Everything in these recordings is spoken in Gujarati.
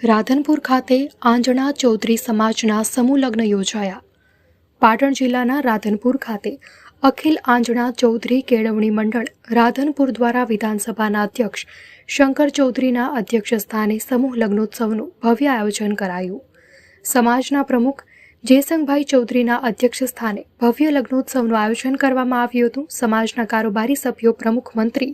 રાધનપુર ખાતે આંજણા ચૌધરી સમાજના સમૂહ લગ્ન યોજાયા. પાટણ જિલ્લાના રાધનપુર ખાતે અખિલ આંજણા ચૌધરી કેળવણી મંડળ રાધનપુર દ્વારા વિધાનસભાના અધ્યક્ષ શંકર ચૌધરીના અધ્યક્ષ સ્થાને સમૂહ લગ્નોત્સવનું ભવ્ય આયોજન કરાયું. સમાજના પ્રમુખ જેસંગભાઈ ચૌધરીના અધ્યક્ષ સ્થાને ભવ્ય લગ્નોત્સવનું આયોજન કરવામાં આવ્યું હતું. સમાજના કારોબારી સભ્યો, પ્રમુખ મંત્રી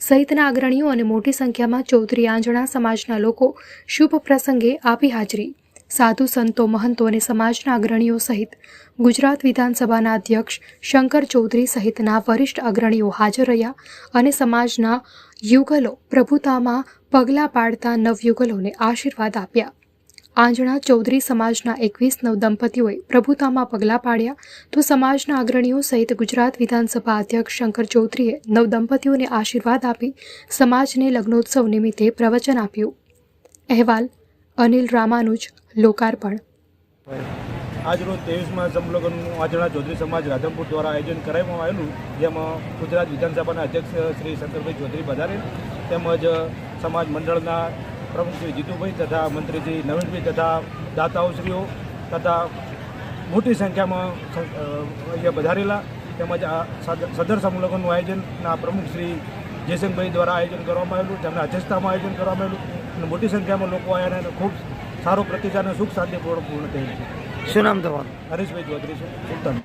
સહિતના અગ્રણીઓ અને મોટી સંખ્યામાં ચૌધરી આંજણા સમાજના લોકો શુભ પ્રસંગે આપી હાજરી. સાધુ સંતો, મહંતો અને સમાજના અગ્રણીઓ સહિત ગુજરાત વિધાનસભાના અધ્યક્ષ શંકર ચૌધરી સહિતના વરિષ્ઠ અગ્રણીઓ હાજર રહ્યા અને સમાજના યુગલો પ્રભુતામાં પગલાં પાડતા નવયુગલોને આશીર્વાદ આપ્યા. આંજણા ચૌધરી સમાજના એકવીસ નવદંપતીઓએ પ્રભુતામાં પગલાં પાડ્યા તો સમાજના અગ્રણીઓ સહિત ગુજરાત વિધાનસભા અધ્યક્ષ શંકર ચૌધરીએ નવદંપતીઓને આશીર્વાદ આપી સમાજને લગ્નોત્સવ નિમિત્તે પ્રવચન આપ્યું. અહેવાલ, અનિલ રામાનુજ, લોકાર્પણ. આજરોજ ત્રેવીસમાં સમલોગનનું આજણા ચૌધરી સમાજ રાધનપુર દ્વારા આયોજન કરાવવામાં આવેલું, જેમાં ગુજરાત વિધાનસભાના અધ્યક્ષ શ્રી શંકરભાઈ ચૌધરી પધારે તેમજ સમાજ મંડળના પ્રમુખ શ્રી જીતુભાઈ તથા મંત્રી શ્રી નવીનભાઈ તથા દાતાઓશ્રીઓ તથા મોટી સંખ્યામાં અહીંયા વધારેલા તેમજ આ સદ- સદર સંલગ્નનું આયોજનના પ્રમુખ શ્રી જયશંકભાઈ દ્વારા આયોજન કરવામાં આવેલું તેમના અધ્યક્ષતામાં આયોજન કરવામાં આવેલું અને મોટી સંખ્યામાં લોકો આવ્યા અને ખૂબ સારો પ્રતિસાદ અને સુખ શાંતિપૂર્ણ પૂર્ણ થયેલ છે. શું નામ તમારું? હરીશભાઈ ચૌધરી છે સુલતાન.